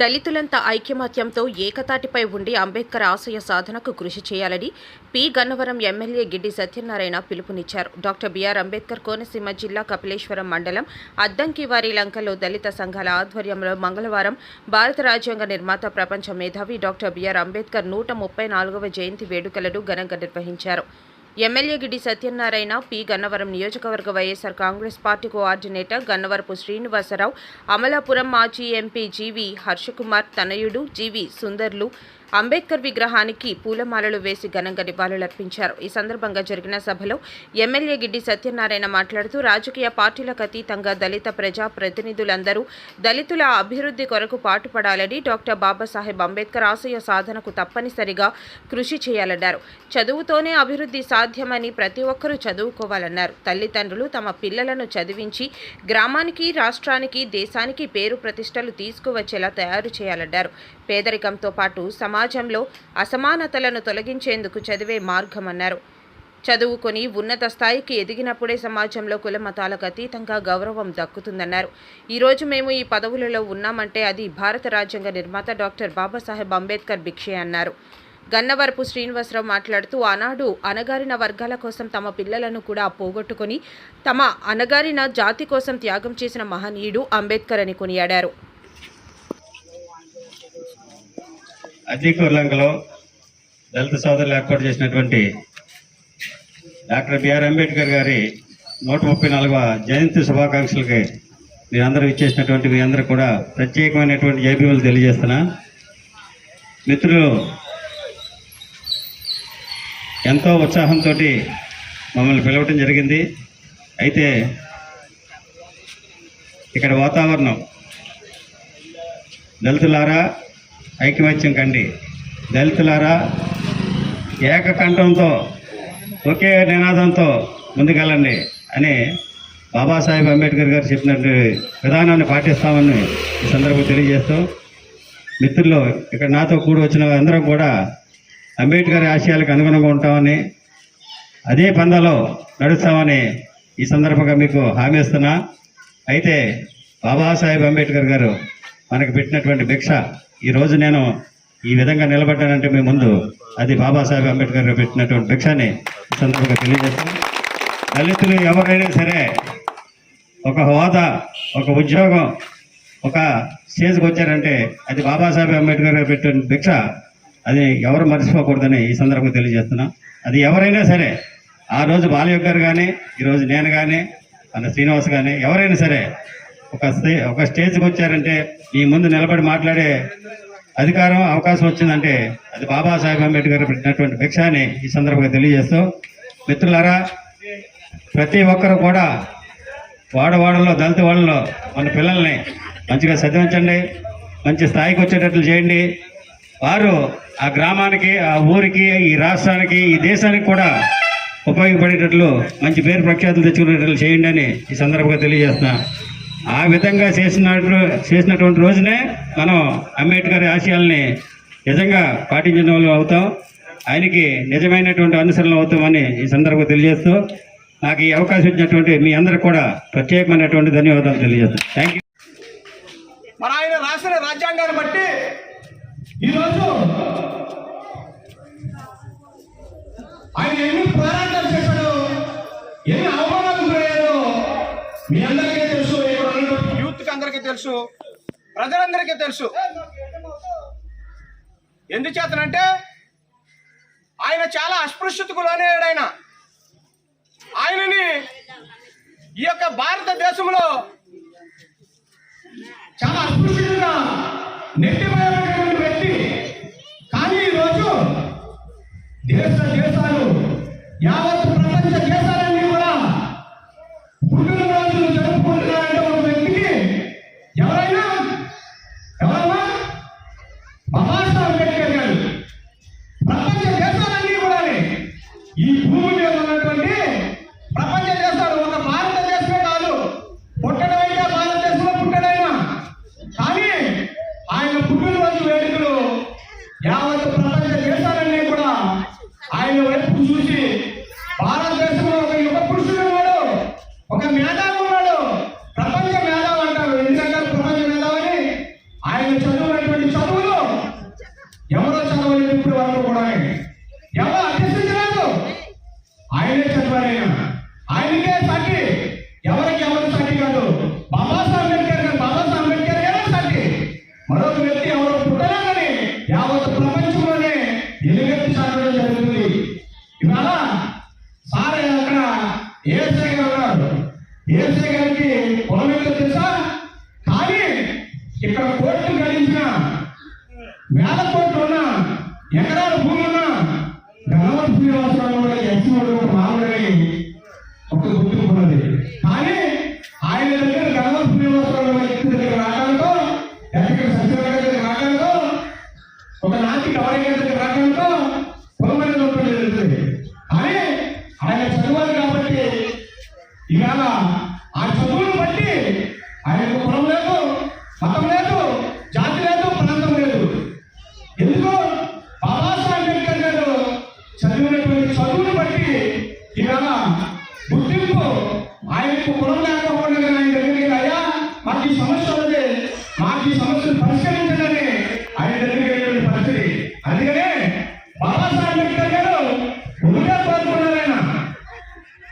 దళితులంతా ఐక్యమత్యంతో ఏకతాటిపై ఉండి అంబేద్కర్ ఆశయ సాధనకు కృషి చేయాలని పి. గన్నవరం ఎమ్మెల్యే గిడ్డి సత్యనారాయణ పిలుపునిచ్చారు. డాక్టర్ బిఆర్ అంబేద్కర్ కోనసీమ జిల్లా కపిలేశ్వరం మండలం అద్దంకివారి లంకలో దళిత సంఘాల ఆధ్వర్యంలో మంగళవారం భారత రాజ్యాంగ నిర్మాత ప్రపంచ మేధావి డాక్టర్ బిఆర్ అంబేద్కర్ నూట ముప్పై నాలుగవ జయంతి వేడుకలను ఘనంగా నిర్వహించారు. MLA Gidi Satyanarayana P. Gannavaram నియోజకవర్గ YSR Congress party coordinator Gannavarapu Srinivasarao Amalapuram మాజీ ఎంపీ జీవి హర్షకుమార్ తనయుడు జీవి సుందర్లు అంబేద్కర్ విగ్రహానికి పూలమాలలు వేసి ఘనంగా నివాళులర్పించారు. ఈ సందర్భంగా జరిగిన సభలో ఎమ్మెల్యే గిడ్డి సత్యనారాయణ మాట్లాడుతూ రాజకీయ పార్టీలకు అతీతంగా దళిత ప్రజా ప్రతినిధులందరూ దళితుల అభివృద్ధి కొరకు పాటుపడాలని డాక్టర్ బాబాసాహెబ్ అంబేద్కర్ ఆశయ సాధనకు తప్పనిసరిగా కృషి చేయాలన్నారు. చదువుతోనే అభివృద్ధి సాధ్యమని ప్రతి ఒక్కరూ చదువుకోవాలన్నారు. తల్లిదండ్రులు తమ పిల్లలను చదివించి గ్రామానికి రాష్ట్రానికి దేశానికి పేరు ప్రతిష్టలు తీసుకువచ్చేలా తయారు చేయాలన్నారు. పేదరికంతో పాటు సమాజంలో అసమానతలను తొలగించేందుకు చదివే మార్గమన్నారు. చదువుకొని ఉన్నత స్థాయికి ఎదిగినప్పుడే సమాజంలో కుల మతాలకు అతీతంగా గౌరవం దక్కుతుందన్నారు. ఈరోజు మేము ఈ పదవులలో ఉన్నామంటే అది భారత రాజ్యాంగ నిర్మాత డాక్టర్ బాబాసాహెబ్ అంబేద్కర్ భిక్షే అన్నారు. గన్నవరపు శ్రీనివాసరావు మాట్లాడుతూ ఆనాడు అణగారిన వర్గాల కోసం తమ పిల్లలను కూడా పోగొట్టుకొని తమ అణగారిన జాతి కోసం త్యాగం చేసిన మహనీయుడు అంబేద్కర్ అని కొనియాడారు. అద్దీకూర్లంకలో దళిత సోదరులు ఏర్పాటు చేసినటువంటి డాక్టర్ బిఆర్ అంబేద్కర్ గారి నూట ముప్పై నాలుగవ జయంతి శుభాకాంక్షలకి మీరందరూ ఇచ్చేసినటువంటి మీ అందరూ కూడా ప్రత్యేకమైనటువంటి జైబీలు తెలియజేస్తున్నా. మిత్రులు ఎంతో ఉత్సాహంతో మమ్మల్ని పిలవటం జరిగింది. అయితే ఇక్కడ వాతావరణం దళితులారా ఐక్యమత్యం కండి. దళితులారా ఏకకంఠంతో ఒకే నినాదంతో ముందుకెళ్ళండి అని బాబాసాహెబ్ అంబేద్కర్ గారు చెప్పినట్టు విధానాన్ని పాటిస్తామని ఈ సందర్భంగా తెలియజేస్తూ మిత్రులు ఇక్కడ నాతో కూడి వచ్చిన అందరం కూడా అంబేద్కర్ ఆశయాలకు అనుగుణంగా ఉంటామని అదే పందాలో నడుస్తామని ఈ సందర్భంగా మీకు హామీ ఇస్తున్నా. అయితే బాబాసాహెబ్ అంబేద్కర్ గారు మనకు పెట్టినటువంటి భిక్ష ఈరోజు నేను ఈ విధంగా నిలబడ్డానంటే మీ ముందు అది బాబాసాహెబ్ అంబేద్కర్ గారు పెట్టినటువంటి భిక్షాన్ని ఈ సందర్భంగా తెలియజేస్తాను. దళితులు ఎవరైనా సరే ఒక హోదా ఒక ఉద్యోగం ఒక స్టేజ్కి వచ్చారంటే అది బాబాసాహెబ్ అంబేద్కర్ గారు పెట్టిన భిక్ష అది ఎవరు మర్చిపోకూడదని ఈ సందర్భంగా తెలియజేస్తున్నా. అది ఎవరైనా సరే ఆ రోజు బాలయ్య గారు కానీ ఈరోజు నేను కానీ మన శ్రీనివాస్ కానీ ఎవరైనా సరే ఒక స్టే- ఒక స్టేజ్కి వచ్చారంటే మీ ముందు నిలబడి మాట్లాడే అధికారం అవకాశం వచ్చిందంటే అది బాబాసాహెబ్ అంబేద్కర్ పెట్టినటువంటి భిక్ష అని ఈ సందర్భంగా తెలియజేస్తూ మిత్రులారా ప్రతి ఒక్కరు కూడా వాడవాడలో దళిత వాళ్ళలో మన పిల్లల్ని మంచిగా చదివించండి మంచి స్థాయికి వచ్చేటట్లు చేయండి. వారు ఆ గ్రామానికి ఆ ఊరికి ఈ రాష్ట్రానికి ఈ దేశానికి కూడా ఉపయోగపడేటట్లు మంచి పేరు ప్రఖ్యాతులు తెచ్చుకునేటట్లు చేయండి అని ఈ సందర్భంగా తెలియజేస్తున్నా. ఆ విధంగా చేసిన చేసినటువంటి రోజునే మనం అంబేద్కర్ ఆశయాల్ని నిజంగా పాటించిన వాళ్ళు అవుతాం. ఆయనకి నిజమైనటువంటి అనుసరణలు అవుతామని ఈ సందర్భంగా తెలియజేస్తూ నాకు ఈ అవకాశం ఇచ్చినటువంటి మీ అందరికి కూడా ప్రత్యేకమైనటువంటి ధన్యవాదాలు తెలియజేస్తాను. థ్యాంక్ యూ మరి ఆయన రాసిన రాజ్యాంగాన్ని బట్టి ఈరోజు ఆయన ఎన్ని పోరాటాలు చేశాడు ఎన్ని అవమానం గురయ్యాడో మీ అందరికీ తెలుసు ఇక్కడ ఉన్నటువంటి యూత్కి అందరికీ తెలుసు. ప్రజలందరికీ తెలుసు. ఎందుచేతనంటే ఆయన చాలా అస్పృశ్యతకు లోనయ్యాడు ఆయన ఆయనని ఈ యొక్క భారతదేశంలో చాలా అస్పృశ్యంగా నెట్టిపోయినటువంటి వ్యక్తి. కానీ ఈరోజు దేశ దేశాలు యావత్ ఉన్నటువంటి ప్రపంచ దేశాలు ఒక భారతదేశమే కాదు. పుట్టడమైనా భారతదేశంలో పుట్టడైనా. కానీ ఆయన పుట్టినరోజు వేడుకలు యావత్ ప్రపంచ దేశాలన్నీ కూడా ఆయన వైపు చూసి భారతదేశంలో ఒక యుగ పురుషుడు ఉన్నాడు. ఒక మేధావి ఉన్నాడు. ప్రపంచ మేధావి అంటారు. ఎందుకంటే ప్రపంచ మేధావని ఆయన చదువునటువంటి చదవలేదు ఇప్పుడు వరకు కూడా. ఆయనే చదివారు ఆయన ఆయనకే సాటి ఎవరికి ఎవరు సాటి కాదు? బాబాసాహెబ్ అంబేద్కర్ గారు. బాబాసాహెబ్ అంబేద్కర్ గారే సాటి మరొక వ్యక్తి ఎవరు పుట్టలేదని యావత్ ప్రపంచంలోనే ఎలుగెత్తి సాగడం జరుగుతుంది. ఇవాళ సార్ అక్కడ ఏఎస్ఐ గారు ఉన్నారు. ఏఎస్ఐ గారికి పొలం ఏంటో తెలుసా? కానీ ఇక్కడ కోర్టు గడించిన వేల కోట్లు ఉన్న ఎకరాల ఒక నాటి కవరింగ్ దగ్గర రావడంతో పొలమైన నొప్పి జరుగుతుంది కానీ ఆయన చదవాలి కాబట్టి ఇవాళ ఆ చదువును బట్టి ఆయనకు కులం లేదు మతం లేదు జాతి లేదు ప్రాంతం లేదు. ఎందుకు బాబాసాహెబ్ అంబేద్కర్ గారు చదివినటువంటి చదువును బట్టి ఇవాళ గుర్తింపు ఆయనకు కులం లేకపోవడం ఆయన దగ్గరికి అయ్యా మాకు ఈ సమస్య ఉంది మాకు ఈ సమస్యను పరిష్కరించండి